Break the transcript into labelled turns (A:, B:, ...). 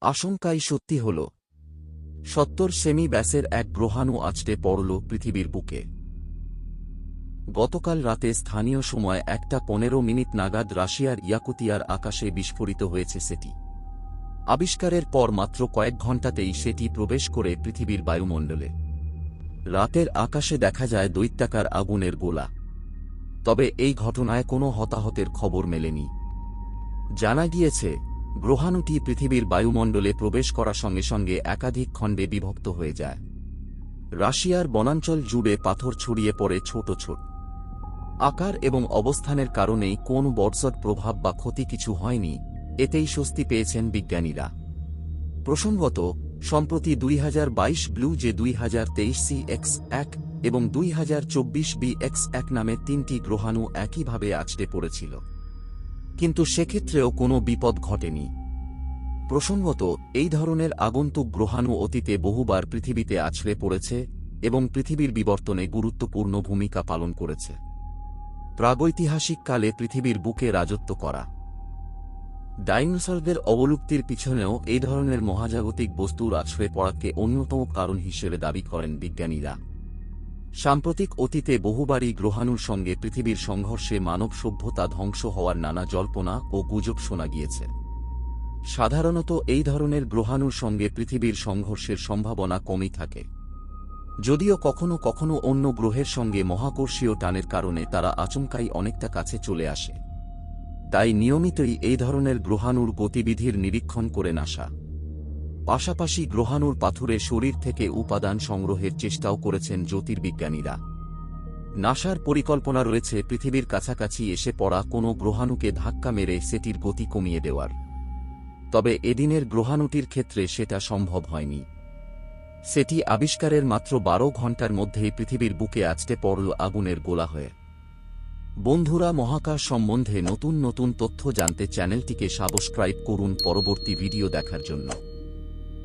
A: আশঙ্কাই সত্যি হল। সত্তর সেমি ব্যাসের এক গ্রহাণু আছড়ে পড়ল পৃথিবীর বুকে। গতকাল রাতে স্থানীয় সময় একটা পনেরো মিনিট নাগাদ রাশিয়ার ইয়াকুতিয়ার আকাশে বিস্ফোরিত হয়েছে সেটি। আবিষ্কারের পর মাত্র কয়েক ঘণ্টাতেই সেটি প্রবেশ করে পৃথিবীর বায়ুমণ্ডলে। রাতের আকাশে দেখা যায় দৈত্যাকার আগুনের গোলা। তবে এই ঘটনায় কোনো হতাহতের খবর মেলেনি। জানা গিয়েছে গ্রহাণুটি পৃথিবীর বায়ুমণ্ডলে প্রবেশ করার সঙ্গে সঙ্গে একাধিক খণ্ডে বিভক্ত হয়ে যায়। রাশিয়ার বনাঞ্চল জুড়ে পাথর ছড়িয়ে পড়ে ছোট ছোট। আকার এবং অবস্থানের কারণেই কোন বর্ষদ প্রভাব বা ক্ষতি কিছু হয়নি, এতেই স্বস্তি পেয়েছেন বিজ্ঞানীরা। প্রসঙ্গত, সম্প্রতি দুই হাজার বাইশ ব্লু যে দুই হাজার তেইশ সি এক্স এক এবং দুই হাজার চব্বিশ বি এক্স এক নামের তিনটি গ্রহাণু একইভাবে আছড়ে পড়েছিল। কিন্তু সেক্ষেত্রেও কোনো বিপদ ঘটেনি। প্রসঙ্গত, এই ধরনের আগন্তুক গ্রহাণু অতীতে বহুবার পৃথিবীতে আছড়ে পড়েছে এবং পৃথিবীর বিবর্তনে গুরুত্বপূর্ণ ভূমিকা পালন করেছে। প্রাগৈতিহাসিক কালে পৃথিবীর বুকে রাজত্ব করা। ডাইনোসরদের অবলুপ্তির পিছনেও এই ধরনের মহাজাগতিক বস্তুর আছড়ে পড়াকে অন্যতম কারণ হিসেবে দাবি করেন বিজ্ঞানীরা। সাম্প্রতিক অতীতে বহুবারই গ্রহাণুর সঙ্গে পৃথিবীর সংঘর্ষে মানব সভ্যতা ধ্বংস হওয়ার নানা জল্পনা ও গুজব শোনা গিয়েছে। সাধারণত এই ধরনের গ্রহাণুর সঙ্গে পৃথিবীর সংঘর্ষের সম্ভাবনা কমই থাকে। যদিও কখনো কখনো অন্য গ্রহের সঙ্গে মহাকর্ষীয় টানের কারণে তারা আচমকাই অনেকটা কাছে চলে আসে। তাই নিয়মিতই এই ধরনের গ্রহাণুর গতিবিধির নিরীক্ষণ করে নাসা। পাশাপাশি গ্রহাণুর পাথুরে শরীর থেকে উপাদান সংগ্রহের চেষ্টাও করেছেন জ্যোতির্বিজ্ঞানীরা। নাসার পরিকল্পনা রয়েছে পৃথিবীর কাছাকাছি এসে পড়া কোনো গ্রহাণুকে ধাক্কা মেরে সেটির গতি কমিয়ে দেওয়ার। তবে এদিনের গ্রহাণুটির ক্ষেত্রে সেটা সম্ভব হয়নি। সেটি আবিষ্কারের মাত্র বারো ঘণ্টার মধ্যেই পৃথিবীর বুকে আছটে পড়ল আগুনের গোলা হয়ে বন্ধুরা, মহাকাশ সম্বন্ধে নতুন নতুন তথ্য জানতে চ্যানেলটিকে সাবস্ক্রাইব করুন পরবর্তী ভিডিও দেখার জন্য।